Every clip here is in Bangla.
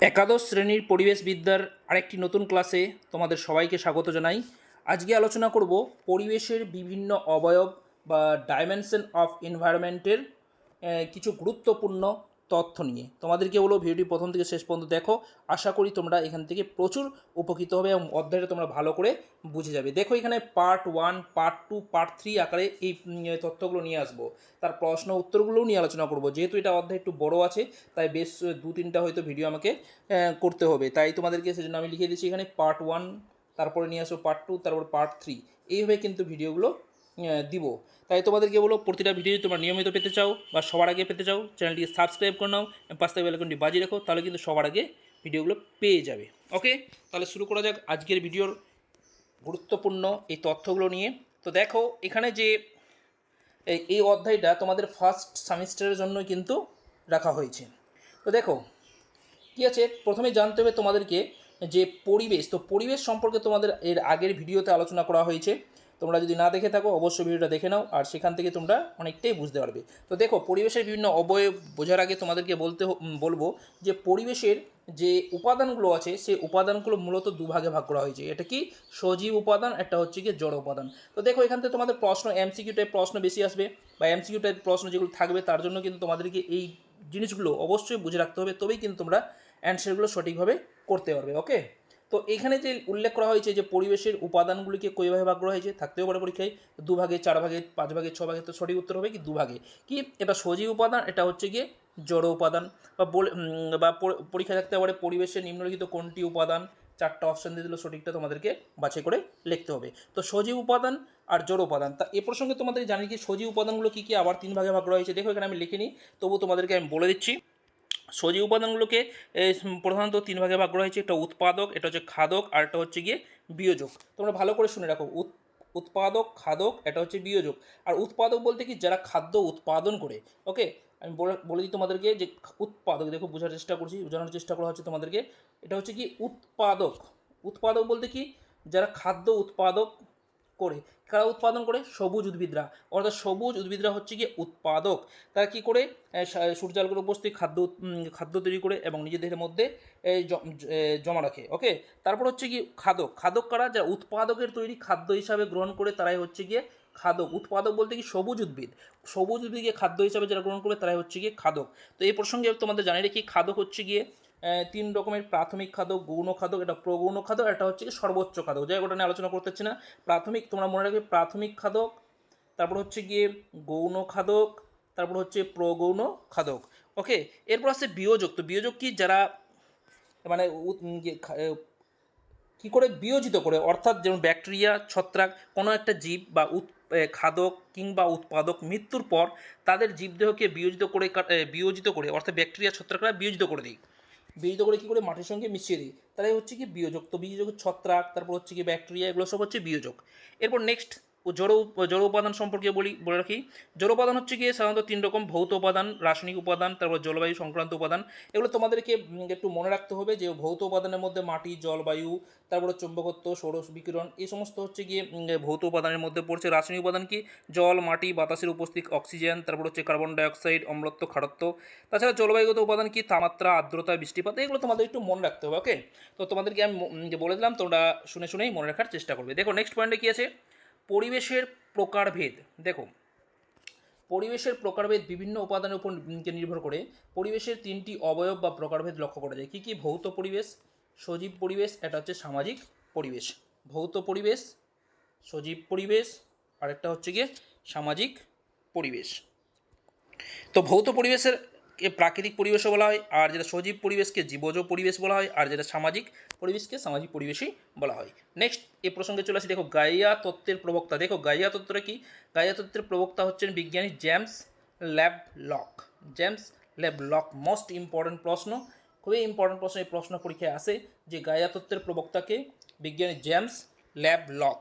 একাদশ শ্রেণির পরিবেশ বিদ্যার আরেকটি নতুন ক্লাসে তোমাদের সবাইকে স্বাগত জানাই। আজকে আলোচনা করব পরিবেশের বিভিন্ন অবয়ব বা ডাইমেনশন অফ এনভায়রনমেন্টের কিছু গুরুত্বপূর্ণ তথ্য নিয়ে। তোমাদেরকে বলো ভিডিওটি প্রথম থেকে শেষ পর্যন্ত দেখো। আশা করি তোমরা এখান থেকে প্রচুর উপকৃত হবে এবং অধ্যায়টা তোমরা ভালো করে বুঝে যাবে। দেখো এখানে part one part two part three আকারে এই তথ্যগুলো নিয়ে আসব। তার প্রশ্ন উত্তরগুলোও নিয়ে আলোচনা করব। যেহেতু এটা অধ্যায় একটু বড় আছে, তাই বেশ দু তিনটা হয়তো ভিডিও আমাকে করতে হবে। তাই তোমাদেরকে সেজন্য আমি লিখে দিচ্ছি এখানে পার্ট ওয়ান তারপরে নিয়ে আসব পার্ট টু তারপর পার্ট থ্রি এইভাবে কিন্তু ভিডিওগুলো দিব। তাই তোমাদেরকে বলো প্রতিটা ভিডিও তোমরা নিয়মিত পেতে চাও বা সবার আগে পেতে চাও চ্যানেলটি সাবস্ক্রাইব করে নাও এবং পাঁচ থেকে বেলাকনটি বাজিয়ে রাখো, তাহলে কিন্তু সবার আগে ভিডিওগুলো পেয়ে যাবে। ওকে তাহলে শুরু করা যাক আজকের ভিডিওর গুরুত্বপূর্ণ এই তথ্যগুলো নিয়ে। তো দেখো, এখানে যে এই অধ্যায়টা তোমাদের ফার্স্ট সেমিস্টারের জন্য কিন্তু রাখা হয়েছে। তো দেখো, কী আছে? প্রথমে জানতে হবে তোমাদেরকে যে পরিবেশ, তো পরিবেশ সম্পর্কে তোমাদের এর আগের ভিডিওতে আলোচনা করা হয়েছে। তোমরা যদি না দেখে থাকো, অবশ্যই ভিডিওটা দেখে নাও আর সেখান থেকে তোমরা অনেকটাই বুঝতে পারবে। তো দেখো, পরিবেশের বিভিন্ন অবয়ব বোঝার আগে তোমাদেরকে বলতে বলব যে পরিবেশের যে উপাদানগুলো আছে, সেই উপাদানগুলো মূলত দুভাগে ভাগ করা হয়েছে। এটা কি? সজীব উপাদান, একটা হচ্ছে কি জড় উপাদান। তো দেখো, এখান থেকে তোমাদের প্রশ্ন এমসিকিউ টাইপ প্রশ্ন বেশি আসবে বা এমসিকিউ টাইপ প্রশ্ন যেগুলো থাকবে, তার জন্য কিন্তু তোমাদেরকে এই জিনিসগুলো অবশ্যই বুঝে রাখতে হবে। তবেই কিন্তু তোমরা অ্যান্সারগুলো সঠিকভাবে করতে পারবে ওকে তো এখানে যে উল্লেখ করা হয়েছে যে পরিবেশের উপাদানগুলিকে কইভাবে ভাগ করা হয়েছে, থাকতেও পারে পরীক্ষায় দু ভাগে চার ভাগে পাঁচ ভাগে ছ ভাগে তো সঠিক উত্তর হবে কি দু ভাগে কি? এটা সজীব উপাদান, এটা হচ্ছে গিয়ে জড় উপাদান। বা বা পর- পরীক্ষায় থাকতে পারে পরিবেশের নিম্নলিখিত কোনটি উপাদান, চারটা অপশন দিয়ে দিল সঠিকটা তোমাদেরকে বাছাই করে লিখতে হবে। তো সজীব উপাদান আর জড় উপাদান, তা এ প্রসঙ্গে তোমাদের জানি কি সজীব উপাদানগুলো কী কী আবার তিন ভাগে ভাগ হয়েছে, দেখো এখানে আমি লিখিনি, তবু তোমাদেরকে আমি বলে দিচ্ছি। সজীব উপাদানগুলোকে প্রধানত তিন ভাগে ভাগ করা হয়েছে, একটা উৎপাদক, এটা হচ্ছে খাদক, আর একটা হচ্ছে গিয়ে বিয়োজক। তোমরা ভালো করে শুনে রাখো, উৎ, উৎপাদক, খাদক, এটা হচ্ছে বিয়োজক। আর উৎপাদক বলতে কি, যারা খাদ্য উৎপাদন করে, ওকে? আমি বলে দিই তোমাদেরকে যে, উৎপাদক, দেখো বোঝার চেষ্টা করছি, বোঝানোর চেষ্টা করা হচ্ছে তোমাদেরকে। এটা হচ্ছে কি, উৎপাদক। উৎপাদক বলতে কি, যারা খাদ্য উৎপাদক করে। কারা উৎপাদন করে? সবুজ উদ্ভিদরা। অর্থাৎ সবুজ উদ্ভিদরা হচ্ছে গিয়ে উৎপাদক। তারা কি করে? সূর্যালোকের উপস্থিত খাদ্য খাদ্য তৈরি করে এবং নিজেদের মধ্যে জমা রাখে। ওকে? তারপর হচ্ছে কি খাদক। খাদক কারা? যারা উৎপাদকের তৈরি খাদ্য হিসাবে গ্রহণ করে, তারাই হচ্ছে গিয়ে খাদক। উৎপাদক বলতে কি? সবুজ উদ্ভিদ। সবুজ উদ্ভিদকে খাদ্য হিসাবে যারা গ্রহণ করবে তারাই হচ্ছে গিয়ে খাদক। তো এই প্রসঙ্গে তোমাদের জানিয়ে রাখি, খাদক হচ্ছে গিয়ে তিন রকমের প্রাথমিক খাদক, গৌণ খাদক, এটা প্রগৌণ খাদক একটা হচ্ছে কি সর্বোচ্চ খাদক। যাই ওটা নিয়ে আলোচনা করতে হচ্ছে না। প্রাথমিক, তোমরা মনে রাখবে প্রাথমিক খাদক, তারপর হচ্ছে গিয়ে গৌণ খাদক, তারপর হচ্ছে প্রগৌণ খাদক। ওকে, এরপর আছে বিয়োজক। তো বিয়োজক কি? যারা মানে কি করে? বিয়োজিত করে। অর্থাৎ যেমন ব্যাকটেরিয়া, ছত্রাক, কোনো একটা জীব বা উৎ খাদক কিংবা উৎপাদক মৃত্যুর পর তাদের জীবদেহকে বিয়োজিত করে বিয়োজিত করে, অর্থাৎ ব্যাকটেরিয়া, ছত্রাকরা বিয়োজিত করে দিই বিয়োজিত করে কী করে মাটির সঙ্গে মিশিয়ে দিই? তাহলে হচ্ছে কি বিয়োজক। তো বিয়োজক ছত্রাক, তারপর হচ্ছে কি ব্যাকটেরিয়া এগুলো সব হচ্ছে বিয়োজক। এরপর নেক্সট জড় জড় উপাদান সম্পর্কে বলি, বলে রাখি। জড় উপাদান হচ্ছে গিয়ে সাধারণত তিন রকম, ভৌত উপাদান, রাসায়নিক উপাদান, তারপর জলবায়ু সংক্রান্ত উপাদান। এগুলো তোমাদেরকে একটু মনে রাখতে হবে যে ভৌত উপাদানের মধ্যে মাটি, জলবায়ু, তারপরে চুম্বকত্ব সৌর বিকিরণ, এই সমস্ত হচ্ছে গিয়ে ভৌত উপাদানের মধ্যে পড়ছে রাসায়নিক উপাদান কি? জল, মাটি, বাতাসের উপস্থিত অক্সিজেন, তারপর হচ্ছে কার্বন ডাইঅক্সাইড, অম্লত্ব খারত্ব তাছাড়া জলবায়ুগত উপাদান কি? তাপমাত্রা, আর্দ্রতা, বৃষ্টিপাত, এগুলো তোমাদের একটু মনে রাখতে হবে, ওকে? তো তোমাদেরকে আমি বলে দিলাম, তোমরা শুনে শুনেই মনে রাখার চেষ্টা করবে। দেখো নেক্সট পয়েন্টে কী আছে? পরিবেশের প্রকারভেদ দেখো পরিবেশের প্রকারভেদ বিভিন্ন উপাদানের উপর নির্ভর করে। পরিবেশের তিনটি অবয়ব বা প্রকারভেদ লক্ষ্য করা যায়। কী কী? ভৌত পরিবেশ, সজীব পরিবেশ এটা হচ্ছে সামাজিক পরিবেশ। ভৌত পরিবেশ, সজীব পরিবেশ, আরেকটা হচ্ছে গিয়ে সামাজিক পরিবেশ। তো ভৌত পরিবেশের প্রাকৃতিক পরিবেশও বলা হয়, আর যেটা সজীব পরিবেশকে জীবজ পরিবেশ বলা হয়, আর যেটা সামাজিক পরিবেশকে সামাজিক পরিবেশই বলা হয়। নেক্সট এ প্রসঙ্গে চলে আসি, দেখো গাইয়া তত্ত্বের প্রবক্তা। দেখো গাইয়া তত্ত্বটা কি? গাইয়া তত্ত্বের প্রবক্তা হচ্ছেন বিজ্ঞানী James Lovelock James Lovelock most important প্রশ্ন। খুবই ইম্পর্ট্যান্ট প্রশ্ন, এই প্রশ্ন পরীক্ষায় আসে যে গাইয়া তত্ত্বের প্রবক্তাকে বিজ্ঞানী জেমস ল্যাব লক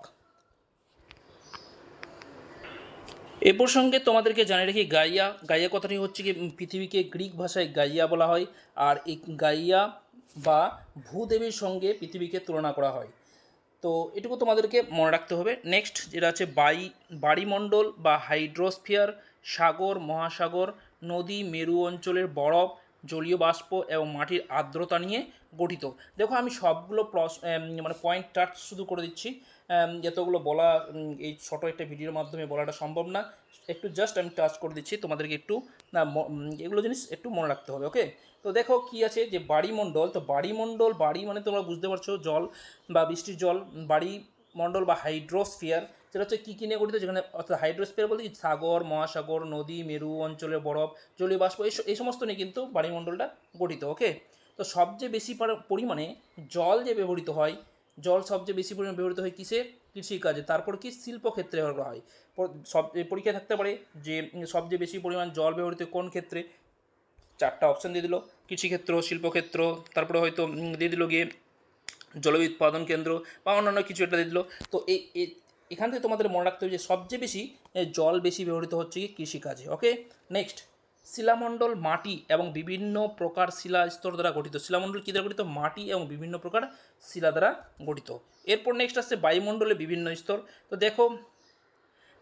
এ প্রসঙ্গে তোমাদেরকে জানিয়ে রাখি গাইয়া গাইয়া কথাটি হচ্ছে কি পৃথিবীকে গ্রিক ভাষায় গাইয়া বলা হয় আর এই গাইয়া বা ভূদেবীর সঙ্গে পৃথিবীকে তুলনা করা হয়। তো এটুকু তোমাদেরকে মনে রাখতে হবে। নেক্সট যেটা আছে বাই বাড়িমণ্ডল বা হাইড্রোস্ফিয়ার সাগর মহাসাগর নদী মেরু অঞ্চলের বরফ জলীয় বাষ্প এবং মাটির আর্দ্রতা নিয়ে গঠিত। দেখো আমি সবগুলো এম, মানে পয়েন্ট টাচ শুধু করে দিচ্ছি। এম, এতগুলো বলা এই ছোটো একটা ভিডিওর মাধ্যমে বলাটা সম্ভব না একটু জাস্ট আমি টাচ করে দিচ্ছি তোমাদেরকে একটু না এগুলো জিনিস একটু মনে রাখতে হবে ওকে তো দেখো কি আছে যে বাড়িমণ্ডল তো বাড়িমণ্ডল বাড়ি মানে তোমরা বুঝতে পারছ জল বা বৃষ্টির জল বাড়ি মণ্ডল বা হাইড্রোস্ফিয়ার সেটা হচ্ছে কী কী নিয়ে গঠিত যেখানে অর্থাৎ হাইড্রোস্ফিয়ার বলতে কি? সাগর মহাসাগর নদী মেরু অঞ্চলের বরফ জলীয় বাষ্প এই সমস্ত নিয়ে কিন্তু বাড়িমণ্ডলটা গঠিত ওকে তো সবচেয়ে বেশি পরিমাণে জল যে ব্যবহৃত হয় জল সবচেয়ে বেশি পরিমাণে ব্যবহৃত হয় কিসে? কৃষিকাজে তারপর কি? শিল্পক্ষেত্রে ব্যবহার হয়। সব, এ পরীক্ষায় থাকতে পারে যে সবচেয়ে বেশি পরিমাণ জল ব্যবহৃত কোন ক্ষেত্রে? চারটা অপশান দিয়ে দিল। কৃষিক্ষেত্র, শিল্পক্ষেত্র, তারপরে হয়তো দিয়ে দিল গিয়ে জল উৎপাদন কেন্দ্র বা অন্যান্য কিছু একটা দিয়ে দিল। তো এই এখান থেকে তোমাদের মনে রাখতে হবে যে, সবচেয়ে বেশি জল বেশি ব্যবহৃত হচ্ছে কি কৃষিকাজে। ওকে নেক্সট শিলামণ্ডল মাটি এবং বিভিন্ন প্রকার শিলা স্তর দ্বারা গঠিত। শিলামণ্ডল কী দ্বারা গঠিত? মাটি এবং বিভিন্ন প্রকার শিলা দ্বারা গঠিত। এরপর নেক্সট আসছে বায়ুমণ্ডলে বিভিন্ন স্তর। তো দেখো,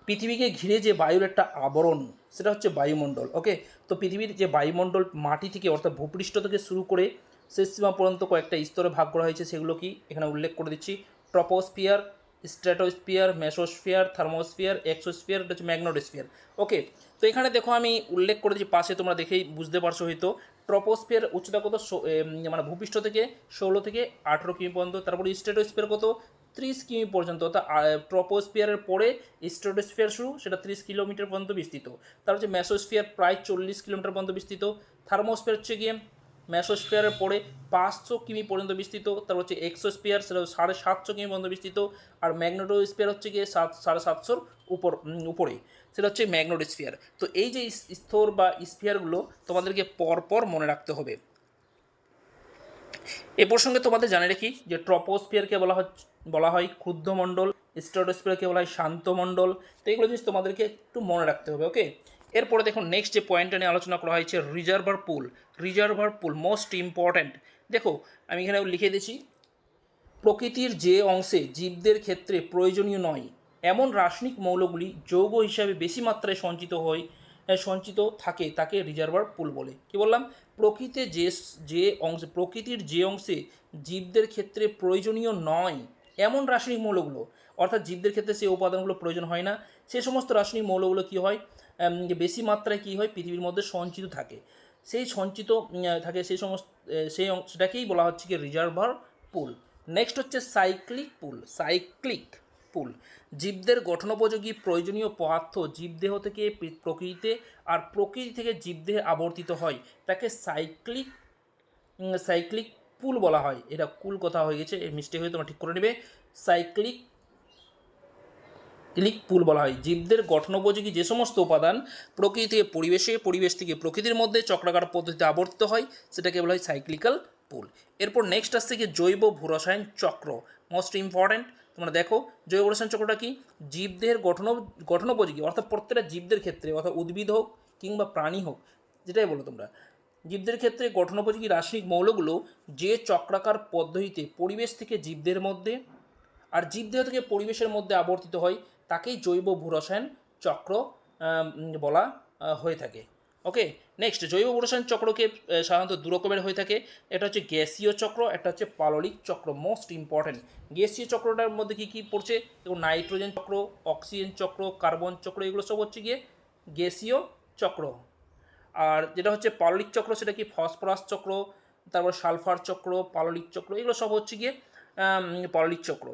পৃথিবীকে ঘিরে যে বায়ুর একটা আবরণ, সেটা হচ্ছে বায়ুমণ্ডল ওকে তো পৃথিবীর যে বায়ুমণ্ডল মাটি থেকে, অর্থাৎ ভূপৃষ্ঠ থেকে শুরু করে শেষ সীমা পর্যন্ত কয়েকটা স্তরে ভাগ করা হয়েছে, সেগুলো কি এখানে উল্লেখ করে দিচ্ছি। Troposphere, stratosphere, mesosphere, thermosphere, exosphere, এটা হচ্ছে ম্যাগনোটোস্ফিয়ার ওকে তো এখানে দেখো আমি উল্লেখ করে দিচ্ছি পাশে তোমরা দেখেই বুঝতে পারছ হয়তো। ট্রপোস্ফিয়ার উচ্চতা কত? মানে ভূপৃষ্ঠ থেকে ষোলো থেকে আঠেরো কিমি পর্যন্ত, তারপরে স্টেটোস্পিয়ার কত? ত্রিশ কিমি পর্যন্ত। অর্থাৎ ট্রপোস্ফিয়ারের পরে স্ট্রেটোস্ফিয়ার শুরু, সেটা ত্রিশ কিলোমিটার পর্যন্ত বিস্তৃত। তার হচ্ছে ম্যাসোস্ফিয়ার প্রায় চল্লিশ কিলোমিটার পর্যন্ত বিস্তৃত। থার্মোস্ফিয়ার হচ্ছে গিয়ে ম্যাসোস্ফিয়ারের পরে পাঁচশো কিমি পর্যন্ত বিস্তৃত, তারপর হচ্ছে এক্সোস্ফিয়ার, সেটা সাড়ে সাতশো কিমি পর্যন্ত বিস্তৃত, আর ম্যাগনেটোস্ফিয়ার হচ্ছে গিয়ে সাত, সাড়ে সাতশোর উপর উপরে। সেটা হচ্ছে ম্যাগনেটোস্ফিয়ার। তো এই যে স্তর বা স্ফিয়ারগুলো তোমাদেরকে পরপর মনে রাখতে হবে। এ প্রসঙ্গে তোমাদের জানিয়ে রাখি যে ট্রপোস্ফিয়ারকে বলা হচ্ছে বলা হয় ক্ষুদ্র মণ্ডল স্ট্রেটোস্ফিয়ারকে বলা হয় শান্ত মণ্ডল তো এগুলো জিনিস তোমাদেরকে একটু মনে রাখতে হবে, ওকে? এরপরে দেখুন নেক্সট যে পয়েন্টটা নিয়ে আলোচনা করা হয়েছে reservoir pool reservoir pool most important দেখো, আমি এখানে লিখে দিয়েছি, প্রকৃতির যে অংশে জীবদের ক্ষেত্রে প্রয়োজনীয় নয়, এমন রাসায়নিক মৌলগুলি যৌগ হিসাবে বেশি মাত্রায় সঞ্চিত হয় সঞ্চিত থাকে, তাকে রিজার্ভার পুল বলে। কি বললাম? প্রকৃতিতে যে যে অংশ, প্রকৃতির যে অংশে জীবদের ক্ষেত্রে প্রয়োজনীয় নয়, এমন রাসায়নিক মৌলগুলো, অর্থাৎ জীবদের ক্ষেত্রে সেই উপাদানগুলো প্রয়োজন হয় না, সে সমস্ত রাসায়নিক মৌলগুলো কী হয়? বেশি মাত্রায় কী হয় পৃথিবীর মধ্যে সঞ্চিত থাকে। সেই সঞ্চিত থাকে সেই সমস্ত সেই সেটাকেই বলা হচ্ছে কি রিজার্ভার পুল নেক্সট হচ্ছে সাইক্লিক পুল সাইক্লিক পুল জীবদের গঠনোপযোগী প্রয়োজনীয় পদার্থ জীবদেহ থেকে প্রকৃতিতে আর প্রকৃতি থেকে জীবদেহে আবর্তিত হয়। তাকে সাইক্লিক সাইক্লিক পুল বলা হয়। এটা কুল কথা হয়ে গেছে মিস্টেক হয়ে তোমরা ঠিক করে নেবে। সাইক্লিক ক্লিক পুল বলা হয়। জীবদের গঠনোপযোগী যে সমস্ত উপাদান প্রকৃতি পরিবেশে, পরিবেশ থেকে প্রকৃতির মধ্যে চক্রাকার পদ্ধতিতে আবর্তিত হয়, সেটাকে বলা হয় সাইক্লিক্যাল পুল এরপর নেক্সট আসছে কি জৈব ভূরসায়ন চক্র মোস্ট ইম্পর্ট্যান্ট তোমরা দেখো, জৈব ভূরসায়ন চক্রটা কি? জীবদেহের গঠন, গঠনোপযোগী, অর্থাৎ প্রত্যেকটা জীবদের ক্ষেত্রে, অর্থাৎ উদ্ভিদ হোক কিংবা প্রাণী হোক, যেটাই বলো তোমরা, জীবদের ক্ষেত্রে গঠনোপযোগী রাসায়নিক মৌলগুলো যে চক্রাকার পদ্ধতিতে পরিবেশ থেকে জীবদের মধ্যে, আর জীবদেহ থেকে পরিবেশের মধ্যে আবর্তিত হয় তাকেই জৈব ভূরসায়ন চক্র বলা হয়ে থাকে। ওকে নেক্সট জৈব ভূরসায়ন চক্রকে সাধারণত দু রকমের হয়ে থাকে। এটা হচ্ছে গ্যাসীয় চক্র, একটা হচ্ছে পাললিক চক্র মোস্ট ইম্পর্ট্যান্ট গ্যাসীয় চক্রটার মধ্যে কী কী পড়ছে? এবং নাইট্রোজেন চক্র অক্সিজেন চক্র কার্বন চক্র, এগুলো সব হচ্ছে গিয়ে গ্যাসীয় চক্র। আর যেটা হচ্ছে পাললিক চক্র, সেটা কি ফসফরাস চক্র, তারপর সালফার চক্র, পাললিক চক্র, এগুলো সব হচ্ছে গিয়ে পাললিক চক্র।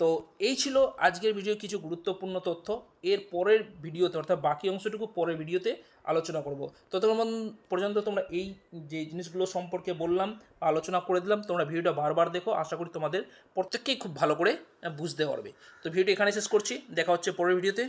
তো এই ছিল আজকের ভিডিও কিছু গুরুত্বপূর্ণ তথ্য। এর পরের ভিডিওতে, অর্থাৎ বাকি অংশটুকু পরের ভিডিওতে আলোচনা করব। তোমার পর্যন্ত তোমরা এই যে জিনিসগুলো সম্পর্কে বললাম আলোচনা করে দিলাম, তোমরা ভিডিওটা বারবার দেখো। আশা করি তোমাদের প্রত্যেককেই খুব ভালো করে বুঝতে পারবে। তো ভিডিওটা এখানে শেষ করছি। দেখা হচ্ছে পরের ভিডিওতে।